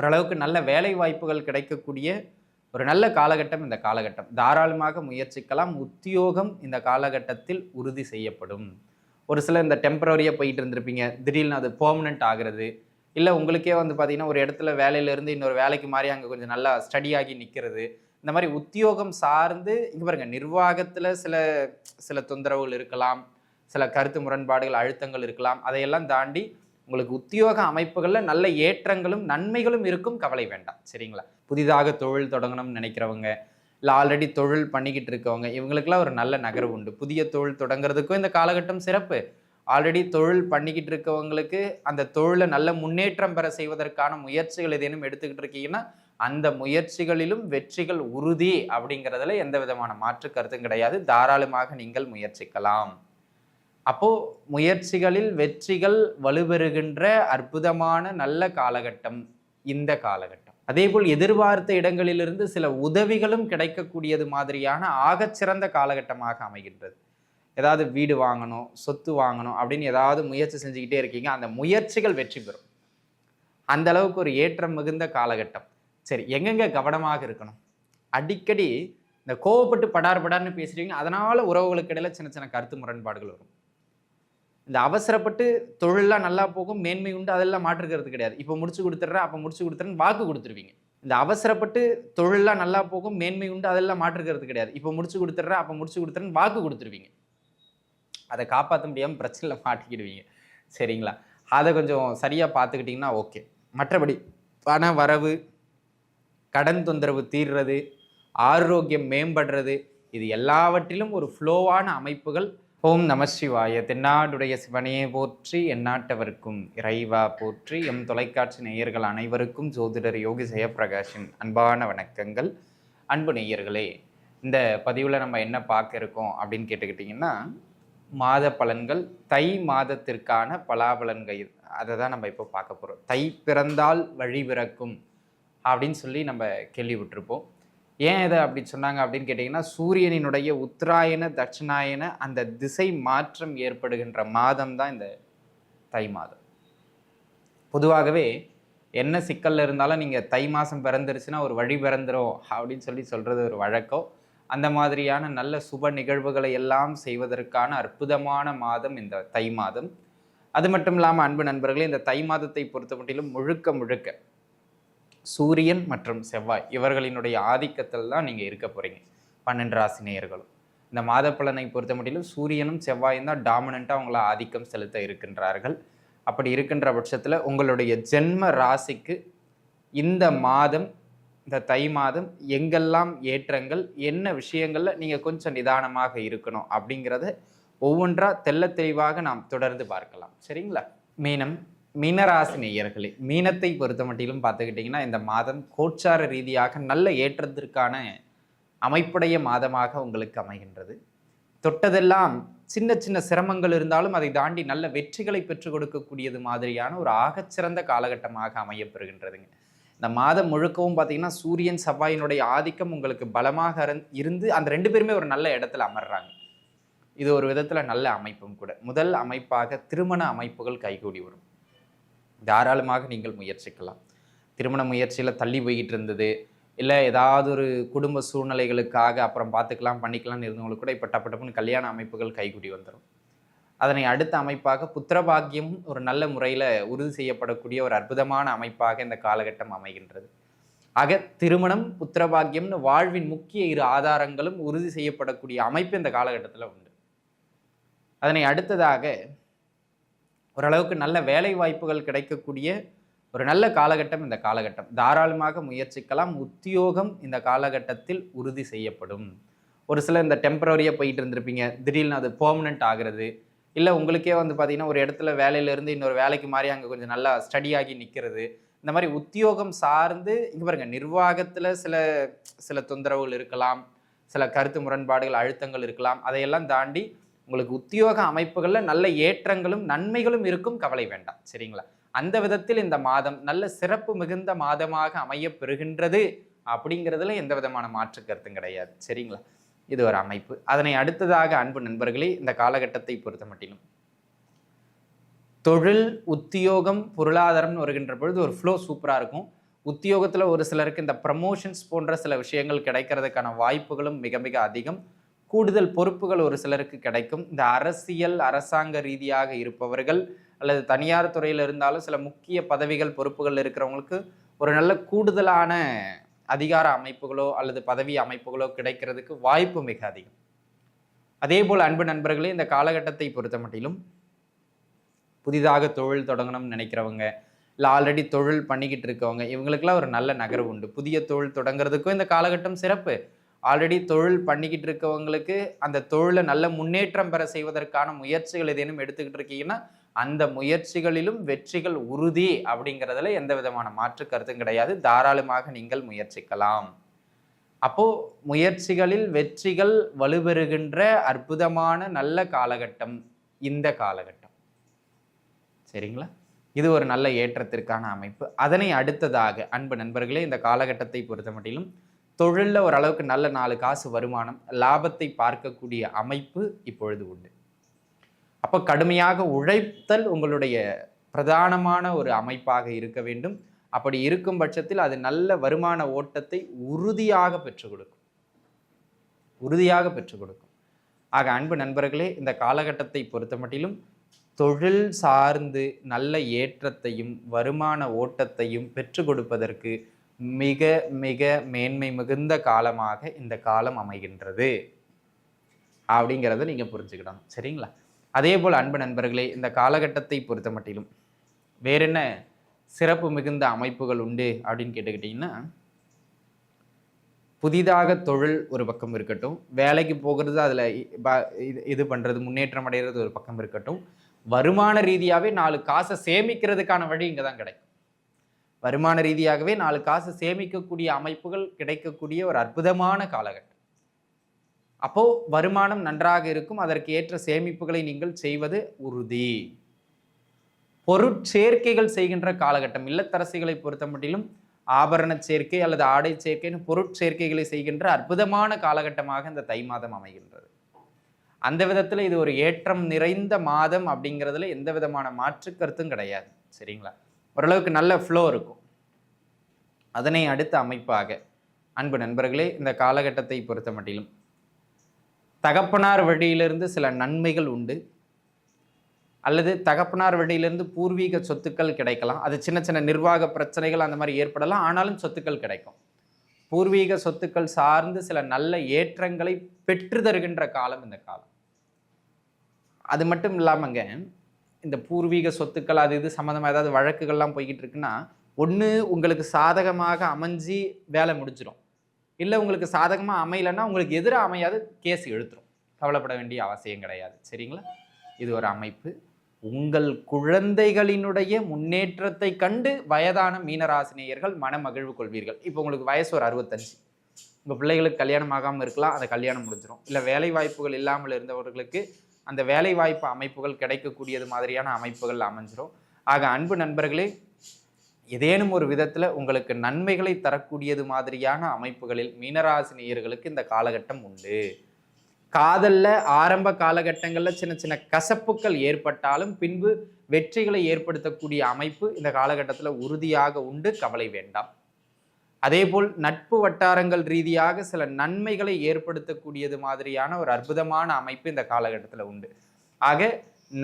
ஓரளவுக்கு நல்ல வேலை வாய்ப்புகள் கிடைக்கக்கூடிய ஒரு நல்ல காலகட்டம் இந்த காலகட்டம். தாராளமாக முயற்சிக்கலாம். உத்தியோகம் இந்த காலகட்டத்தில் உறுதி செய்யப்படும். ஒரு சில இந்த டெம்பரரியாக போயிட்டு இருந்திருப்பீங்க. திடீர்னு அது பெர்மனெண்ட் ஆகிறது. இல்லை உங்களுக்கே வந்து பார்த்தீங்கன்னா ஒரு இடத்துல வேலையிலேருந்து இன்னொரு வேலைக்கு மாறி அங்கே கொஞ்சம் நல்லா ஸ்டடி ஆகி நிற்கிறது இந்த மாதிரி உத்தியோகம் சார்ந்து இங்கே பாருங்க நிர்வாகத்தில் சில சில தொந்தரவுகள் இருக்கலாம். சில கருத்து முரண்பாடுகள் அழுத்தங்கள் இருக்கலாம். அதையெல்லாம் தாண்டி உங்களுக்கு உத்தியோக அமைப்புகளில் நல்ல ஏற்றங்களும் நன்மைகளும் இருக்கும். கவலை வேண்டாம். சரிங்களா? புதிதாக தொழில் தொடங்கணும்னு நினைக்கிறவங்க இல்லை ஆல்ரெடி தொழில் பண்ணிக்கிட்டு இருக்கவங்க இவங்களுக்கெல்லாம் ஒரு நல்ல நகர்வு உண்டு. புதிய தொழில் தொடங்குறதுக்கும் இந்த காலகட்டம் சிறப்பு. ஆல்ரெடி தொழில் பண்ணிக்கிட்டு இருக்கவங்களுக்கு அந்த தொழிலை நல்ல முன்னேற்றம் பெற செய்வதற்கான முயற்சிகள் ஏதேனும் எடுத்துக்கிட்டு இருக்கீங்கன்னா அந்த முயற்சிகளிலும் வெற்றிகள் உறுதி அப்படிங்கிறதுல எந்த விதமான மாற்று கருத்தும் கிடையாது. தாராளமாக நீங்கள் முயற்சிக்கலாம். அப்போது முயற்சிகளில் வெற்றிகள் வலுப்பெறுகின்ற அற்புதமான நல்ல காலகட்டம் இந்த காலகட்டம். அதேபோல் எதிர்பார்த்த இடங்களிலிருந்து சில உதவிகளும் கிடைக்கக்கூடியது மாதிரியான ஆகச்சிறந்த காலகட்டமாக அமைகின்றது. ஏதாவது வீடு வாங்கணும் சொத்து வாங்கணும் அப்படின்னு ஏதாவது முயற்சி செஞ்சுக்கிட்டே இருக்கீங்க அந்த முயற்சிகள் வெற்றி பெறும். அந்த அளவுக்கு ஒரு ஏற்றம் மிகுந்த காலகட்டம். சரி எங்கெங்கே கவனமாக இருக்கணும்? அடிக்கடி இந்த கோவப்பட்டு படார் படார்னு பேசுகிறீங்க அதனால் உறவுகளுக்கு இடையில் சின்ன சின்ன கருத்து முரண்பாடுகள் வரும். இந்த அவசரப்பட்டு தொழிலெலாம் நல்லா போகும் மேன்மை உண்டு அதெல்லாம் மாற்றுக்கிறது கிடையாது. இப்போ முடிச்சு கொடுத்துட்றேன் அப்போ முடிச்சு கொடுத்துறேன்னு வாக்கு கொடுத்துருவீங்க. இந்த அவசரப்பட்டு தொழிலெலாம் நல்லா போகும் மேன்மை உண்டு அதெல்லாம் மாற்றுக்கிறது கிடையாது. இப்போ முடிச்சு கொடுத்துட்றேன் அப்போ முடிச்சு கொடுத்துறேன்னு வாக்கு கொடுத்துருவீங்க. அதை காப்பாற்ற முடியாமல் பிரச்சனையில் மாட்டிக்கிடுவீங்க. சரிங்களா? அதை கொஞ்சம் சரியாக பார்த்துக்கிட்டிங்கன்னா ஓகே. மற்றபடி பண வரவு கடன் தொந்தரவு தீர்றது ஆரோக்கியம் மேம்படுறது இது எல்லாவற்றிலும் ஒரு ஃப்ளோவான அமைப்புகள் ஓம் நம சிவாய. தென்னாடுடைய சிவனையே போற்றி எந்நாட்டவருக்கும் இறைவா போற்றி எம் தொலைக்காட்சி நேயர்கள் அனைவருக்கும் ஜோதிடர் யோகி ஜெயப்பிரகாஷின் அன்பான வணக்கங்கள். அன்பு நேயர்களே இந்த பதிவில் நம்ம என்ன பார்க்க இருக்கோம் அப்படின்னு கேட்டுக்கிட்டிங்கன்னா மாத பலன்கள் தை மாதத்திற்கான பலாபலன்கள் அதை தான் நம்ம இப்போ பார்க்க போகிறோம் தை பிறந்தால் வழி பிறக்கும் அப்படின்னு சொல்லி நம்ம கேள்விப்பட்டிருப்போம். ஏன் இதை அப்படி சொன்னாங்க அப்படின்னு கேட்டிங்கன்னா சூரியனினுடைய உத்தராயண தட்சிணாயன அந்த திசை மாற்றம் ஏற்படுகின்ற மாதம் தான் இந்த தை மாதம். பொதுவாகவே என்ன சிக்கல்ல இருந்தாலும் நீங்கள் தை மாதம் பிறந்துருச்சுன்னா ஒரு வழி பிறந்துரும் அப்படின்னு சொல்லி சொல்கிறது ஒரு வழக்கம். அந்த மாதிரியான நல்ல சுப நிகழ்வுகளை எல்லாம் செய்வதற்கான அற்புதமான மாதம் இந்த தை மாதம். அது மட்டும் இல்லாமல் அன்பு நண்பர்களே இந்த தை மாதத்தை பொறுத்த மட்டிலும் முழுக்க முழுக்க சூரியன் மற்றும் செவ்வாய் இவர்களினுடைய ஆதிக்கத்தில் தான் நீங்கள் இருக்க போகிறீங்க பன்னெண்டு ராசி நேயர்களும். இந்த மாத பலனை பொறுத்த முடியல சூரியனும் செவ்வாயும் தான் டாமினண்ட்டாக அவங்கள ஆதிக்கம் செலுத்த இருக்கின்றார்கள். அப்படி இருக்கின்ற பட்சத்தில் உங்களுடைய ஜென்ம ராசிக்கு இந்த மாதம் இந்த தை மாதம் எங்கெல்லாம் ஏற்றங்கள் என்ன விஷயங்களில் நீங்கள் கொஞ்சம் நிதானமாக இருக்கணும் அப்படிங்கிறத ஒவ்வொன்றாக தெள்ள தெளிவாக நாம் தொடர்ந்து பார்க்கலாம். சரிங்களா? மீனம் மீனராசி நேயர்களே மீனத்தை பொறுத்த மட்டிலும் பார்த்துக்கிட்டிங்கன்னா இந்த மாதம் கோச்சார ரீதியாக நல்ல ஏற்றத்திற்கான அமைப்புடைய மாதமாக உங்களுக்கு அமைகின்றது. தொட்டதெல்லாம் சின்ன சின்ன சிரமங்கள் இருந்தாலும் அதை தாண்டி நல்ல வெற்றிகளை பெற்றுக் கொடுக்கக்கூடியது மாதிரியான ஒரு ஆகச்சிறந்த காலகட்டமாக அமையப்பெறுகின்றதுங்க. இந்த மாதம் முழுக்கவும் பார்த்தீங்கன்னா சூரியன் செவ்வாயினுடைய ஆதிக்கம் உங்களுக்கு பலமாக இருந்து அந்த ரெண்டு பேருமே ஒரு நல்ல இடத்துல அமர்றாங்க. இது ஒரு விதத்தில் நல்ல அமைப்பும் கூட. முதல் அமைப்பாக திருமண அமைப்புகள் கைகூடி வரும். தாராளமாக நீங்கள் முயற்சிக்கலாம். திருமண முயற்சியில் தள்ளி போய்கிட்டு இருந்தது. இல்லை ஏதாவது ஒரு குடும்ப சூழ்நிலைகளுக்காக அப்புறம் பார்த்துக்கலாம் பண்ணிக்கலாம்னு இருந்தவங்களுக்கு கூட இப்போ டப்பு டப்புன்னு கல்யாண அமைப்புகள் கைகூடி வந்துடும் அதனை அடுத்த அமைப்பாக புத்திரபாக்கியம் ஒரு நல்ல முறையில் உறுதி செய்யப்படக்கூடிய ஒரு அற்புதமான அமைப்பாக இந்த காலகட்டம் அமைகின்றது. ஆக திருமணம் புத்திரபாக்கியம்னு வாழ்வின் முக்கிய இரு ஆதாரங்களும் உறுதி செய்யப்படக்கூடிய அமைப்பு இந்த காலகட்டத்தில் உண்டு. அதனை அடுத்ததாக ஓரளவுக்கு நல்ல வேலை வாய்ப்புகள் கிடைக்கக்கூடிய ஒரு நல்ல காலகட்டம் இந்த காலகட்டம். தாராளமாக முயற்சிக்கலாம். உத்தியோகம் இந்த காலகட்டத்தில் உறுதி செய்யப்படும். ஒரு சில இந்த டெம்பரரியாக போயிட்டு இருந்திருப்பீங்க. திடீர்னு அது பெர்மனெண்ட் ஆகிறது. இல்லை உங்களுக்கே வந்து பார்த்தீங்கன்னா ஒரு இடத்துல வேலையிலேருந்து இன்னொரு வேலைக்கு மாறி அங்கே கொஞ்சம் நல்லா ஸ்டடி ஆகி நிற்கிறது இந்த மாதிரி உத்தியோகம் சார்ந்து இங்கே பாருங்க நிர்வாகத்தில் சில சில தொந்தரவுகள் இருக்கலாம். சில கருத்து முரண்பாடுகள் அழுத்தங்கள் இருக்கலாம். அதையெல்லாம் தாண்டி உங்களுக்கு உத்தியோக அமைப்புகளில் நல்ல ஏற்றங்களும் நன்மைகளும் இருக்கும் கவலை வேண்டாம். சரிங்களா? அந்த விதத்தில் இந்த மாதம் நல்ல சிறப்பு மிகுந்த மாதமாக அமைய பெறுகின்றது அப்படிங்கிறதுல எந்த விதமான மாற்று கருத்தும் கிடையாது. சரிங்களா? இது ஒரு அமைப்பு. அதனை அடுத்ததாக அன்பு நண்பர்களே இந்த காலகட்டத்தை பொறுத்த மட்டிலும். தொழில் உத்தியோகம் பொருளாதாரம்னு வருகின்ற பொழுது ஒரு ஃப்ளோ சூப்பராக இருக்கும். உத்தியோகத்தில் ஒரு சிலருக்கு இந்த ப்ரமோஷன்ஸ் போன்ற சில விஷயங்கள் கிடைக்கிறதுக்கான வாய்ப்புகளும் மிக மிக அதிகம். கூடுதல் பொறுப்புகள் ஒரு சிலருக்கு கிடைக்கும். இந்த அரசியல் அரசாங்க ரீதியாக இருப்பவர்கள் அல்லது தனியார் துறையில் இருந்தாலும் சில முக்கிய பதவிகள் பொறுப்புகள் இருக்கிறவங்களுக்கு ஒரு நல்ல கூடுதலான அதிகார அமைப்புகளோ அல்லது பதவி அமைப்புகளோ கிடைக்கிறதுக்கு வாய்ப்பு மிக அதிகம். அதே போல் அன்பு நண்பர்களே இந்த காலகட்டத்தை பொறுத்த மட்டிலும் புதிதாக தொழில் தொடங்கணும்னு நினைக்கிறவங்க இல்லை ஆல்ரெடி தொழில் பண்ணிக்கிட்டு இருக்கவங்க இவங்களுக்கெல்லாம் ஒரு நல்ல நகர்வு உண்டு. புதிய தொழில் தொடங்குறதுக்கும் இந்த காலகட்டம் சிறப்பு. ஆல்ரெடி தொழில் பண்ணிக்கிட்டு இருக்கவங்களுக்கு அந்த தொழிலை நல்ல முன்னேற்றம் பெற செய்வதற்கான முயற்சிகள் ஏதேனும் எடுத்துக்கிட்டு இருக்கீங்கன்னா அந்த முயற்சிகளிலும் வெற்றிகள் உறுதி அப்படிங்கிறதுல எந்த விதமான மாற்று கருத்தும் கிடையாது. தாராளமாக நீங்கள் முயற்சிக்கலாம். அப்போ முயற்சிகளில் வெற்றிகள் வலுப்பெறுகின்ற அற்புதமான நல்ல காலகட்டம் இந்த காலகட்டம். சரிங்களா? இது ஒரு நல்ல ஏற்றத்திற்கான அமைப்பு. அதனை அடுத்ததாக அன்பு நண்பர்களே இந்த காலகட்டத்தை பொறுத்த மட்டிலும் தொழிலில் ஓரளவுக்கு நல்ல நாலு காசு வருமானம் லாபத்தை பார்க்கக்கூடிய அமைப்பு இப்பொழுது உண்டு. அப்போ கடுமையாக உழைத்தல் உங்களுடைய பிரதானமான ஒரு அமைப்பாக இருக்க வேண்டும். அப்படி இருக்கும் பட்சத்தில் அது நல்ல வருமான ஓட்டத்தை உறுதியாக பெற்றுக் கொடுக்கும். உறுதியாக பெற்றுக் கொடுக்கும். ஆக அன்பு நண்பர்களே இந்த காலகட்டத்தை பொறுத்த மட்டிலும் தொழில் சார்ந்து நல்ல ஏற்றத்தையும் வருமான ஓட்டத்தையும் பெற்றுக் கொடுப்பதற்கு மிக மிக மேன்மை மிகுந்த காலமாக இந்த காலம் அமைகின்றது. அப்படிங்கிறத நீங்கள் புரிஞ்சுக்கிடணும். சரிங்களா? அதே போல் அன்பு நண்பர்களே இந்த காலகட்டத்தை பொறுத்த மட்டிலும் வேற என்ன சிறப்பு மிகுந்த அமைப்புகள் உண்டு அப்படின்னு கேட்டுக்கிட்டிங்கன்னா புதிதாக தொழில் ஒரு பக்கம் இருக்கட்டும் வேலைக்கு போகிறது அதில் இது இது பண்ணுறது முன்னேற்றம் அடைகிறது ஒரு பக்கம் இருக்கட்டும் வருமான ரீதியாகவே நாலு காசை சேமிக்கிறதுக்கான வழி இங்கே தான் கிடைக்கும். வருமான ரீதியாகவே நாலு காசு சேமிக்கக்கூடிய அமைப்புகள் கிடைக்கக்கூடிய ஒரு அற்புதமான காலகட்டம். அப்போ வருமானம் நன்றாக இருக்கும் அதற்கு ஏற்ற சேமிப்புகளை நீங்கள் செய்வது உறுதி. பொருட்சேர்க்கைகள் செய்கின்ற காலகட்டம் இல்லத்தரசிகளை பொறுத்த மட்டிலும் ஆபரண சேர்க்கை அல்லது ஆடை சேர்க்கைன்னு பொருட்சேர்க்கைகளை செய்கின்ற அற்புதமான காலகட்டமாக இந்த தை மாதம் அமைகின்றது. அந்த விதத்தில் இது ஒரு ஏற்றம் நிறைந்த மாதம் அப்படிங்கிறதுல எந்த விதமான மாற்று கருத்தும் கிடையாது. சரிங்களா? ஓரளவுக்கு நல்ல ஃப்ளோ இருக்கும். அதனை அடுத்த அமைப்பாக. அன்பு நண்பர்களே இந்த காலகட்டத்தை பொறுத்த மட்டிலும் தகப்பனார் வழியிலிருந்து சில நன்மைகள் உண்டு. அல்லது தகப்பனார் வழியிலிருந்து பூர்வீக சொத்துக்கள் கிடைக்கலாம். அது சின்ன சின்ன நிர்வாக பிரச்சனைகள் அந்த மாதிரி ஏற்படலாம். ஆனாலும் சொத்துக்கள் கிடைக்கும். பூர்வீக சொத்துக்கள் சார்ந்து சில நல்ல ஏற்றங்களை பெற்று தருகின்ற காலம் இந்த காலம். அது மட்டும் இல்லாமங்க இந்த பூர்வீக சொத்துக்கள் அது இது சம்மந்தமாக ஏதாவது வழக்குகள்லாம் போய்கிட்டு இருக்குன்னா ஒன்று உங்களுக்கு சாதகமாக அமைஞ்சு வேலை முடிஞ்சிடும் இல்லை உங்களுக்கு சாதகமாக அமையலைன்னா உங்களுக்கு எதிராக அமையாது கேஸ் எழுத்துரும் கவலைப்பட வேண்டிய அவசியம் கிடையாது. சரிங்களா? இது ஒரு அமைப்பு. உங்கள் குழந்தைகளினுடைய முன்னேற்றத்தை கண்டு வயதான மீனராசினியர்கள் மனமகிழ்வு கொள்வீர்கள். இப்போ உங்களுக்கு வயசு ஒரு அறுபத்தஞ்சு. உங்கள் பிள்ளைகளுக்கு கல்யாணம் ஆகாமல் இருக்கலாம் அந்த கல்யாணம் முடிஞ்சிடும் இல்லை வேலை வாய்ப்புகள் இல்லாமல் இருந்தவர்களுக்கு அந்த வேலைவாய்ப்பு அமைப்புகள் கிடைக்கக்கூடியது மாதிரியான அமைப்புகள் அமைஞ்சிரும். ஆக அன்பு நண்பர்களே ஏதேனும் ஒரு விதத்தில் உங்களுக்கு நன்மைகளை தரக்கூடியது மாதிரியான அமைப்புகளில் மீனராசினியர்களுக்கு இந்த காலகட்டம் உண்டு. காதலில் ஆரம்ப காலகட்டங்களில் சின்ன சின்ன கசப்புக்கள் ஏற்பட்டாலும் பின்பு வெற்றிகளை ஏற்படுத்தக்கூடிய அமைப்பு இந்த காலகட்டத்தில் உறுதியாக உண்டு. கவலை வேண்டாம். அதேபோல் நட்பு வட்டாரங்கள் ரீதியாக சில நன்மைகளை ஏற்படுத்தக்கூடியது மாதிரியான ஒரு அற்புதமான அமைப்பு இந்த காலகட்டத்தில் உண்டு. ஆக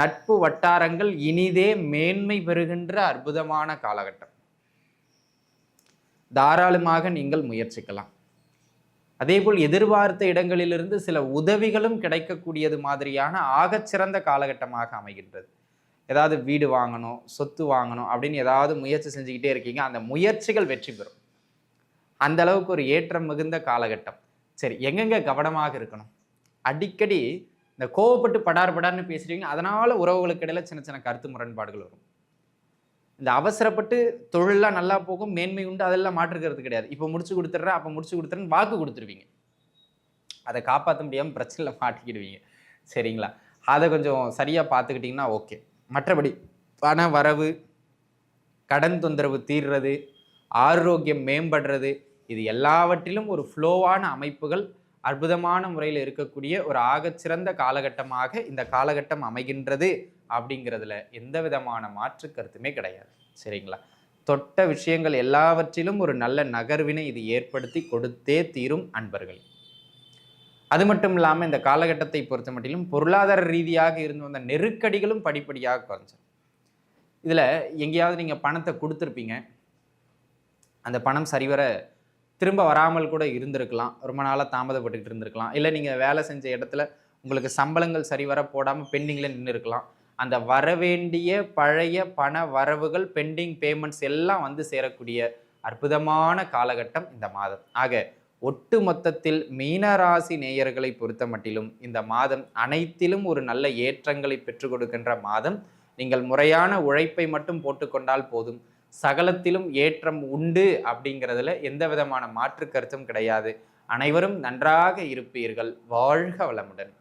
நட்பு வட்டாரங்கள் இனிதே மேன்மை பெறுகின்ற அற்புதமான காலகட்டம். தாராளமாக நீங்கள் முயற்சிக்கலாம். அதேபோல் எதிர்பார்த்த இடங்களிலிருந்து சில உதவிகளும் கிடைக்கக்கூடியது மாதிரியான ஆகச்சிறந்த காலகட்டமாக அமைகின்றது. ஏதாவது வீடு வாங்கணும் சொத்து வாங்கணும் அப்படின்னு ஏதாவது முயற்சி செஞ்சுக்கிட்டே இருக்கீங்க அந்த முயற்சிகள் வெற்றி பெறும். அந்த அளவுக்கு ஒரு ஏற்றம் மிகுந்த காலகட்டம். சரி எங்கெங்கே கவனமாக இருக்கணும்? அடிக்கடி இந்த கோவப்பட்டு படார் படார்னு பேசுகிறீங்க அதனால் உறவுகளுக்கு இடையில் சின்ன சின்ன கருத்து முரண்பாடுகள் வரும். இந்த அவசரப்பட்டு தொழிலெலாம் நல்லா போகும் மேன்மை உண்டு அதெல்லாம் மாற்றுக்கிறது கிடையாது. இப்போ முடிச்சு கொடுத்துட்றேன் அப்போ முடிச்சு கொடுத்துறேன்னு வாக்கு கொடுத்துருவீங்க. அதை காப்பாற்ற முடியாமல் பிரச்சனையில் மாட்டிக்கிடுவீங்க. சரிங்களா? அதை கொஞ்சம் சரியாக பார்த்துக்கிட்டிங்கன்னா ஓகே. மற்றபடி பண வரவு கடன் தொந்தரவு தீர்றது ஆரோக்கியம் மேம்படுறது இது எல்லாவற்றிலும் ஒரு ஃப்ளோவான அமைப்புகள் அற்புதமான முறையில் இருக்கக்கூடிய ஒரு ஆகச்சிறந்த காலகட்டமாக இந்த காலகட்டம் அமைகின்றது அப்படிங்கிறதுல எந்த விதமான மாற்று கருத்துமே கிடையாது. சரிங்களா? தொட்ட விஷயங்கள் எல்லாவற்றிலும் ஒரு நல்ல நகர்வினை இது ஏற்படுத்தி கொடுத்தே தீரும் அன்பர்கள். அது மட்டும் இல்லாமல் இந்த காலகட்டத்தை பொறுத்த மட்டிலும் பொருளாதார ரீதியாக இருந்து வந்த நெருக்கடிகளும் படிப்படியாக குறைஞ்சிடும் இதில் எங்கேயாவது நீங்கள் பணத்தை கொடுத்துருப்பீங்க. அந்த பணம் சரிவர திரும்ப வராமல் கூட இருந்திருக்கலாம். ரொம்ப நாளாக தாமதப்பட்டுக்கிட்டு இருந்திருக்கலாம். இல்லை நீங்கள் வேலை செஞ்ச இடத்துல உங்களுக்கு சம்பளங்கள் சரிவர போடாமல் பெண்டிங்கில் நின்று இருக்கலாம் அந்த வரவேண்டிய பழைய பண வரவுகள் பெண்டிங் பேமெண்ட்ஸ் எல்லாம் வந்து சேரக்கூடிய அற்புதமான காலகட்டம் இந்த மாதம். ஆக ஒட்டு மொத்தத்தில் மீனராசி நேயர்களை பொறுத்த மட்டிலும் இந்த மாதம் அனைத்திலும் ஒரு நல்ல ஏற்றங்களை பெற்றுக் கொடுக்கின்ற மாதம். நீங்கள் முறையான உழைப்பை மட்டும் போட்டுக்கொண்டால் போதும். சகலத்திலும் ஏற்றம் உண்டு அப்படிங்கிறதுல எந்த விதமான மாற்று கருத்தும் கிடையாது. அனைவரும் நன்றாக இருப்பீர்கள். வாழ்க வளமுடன்.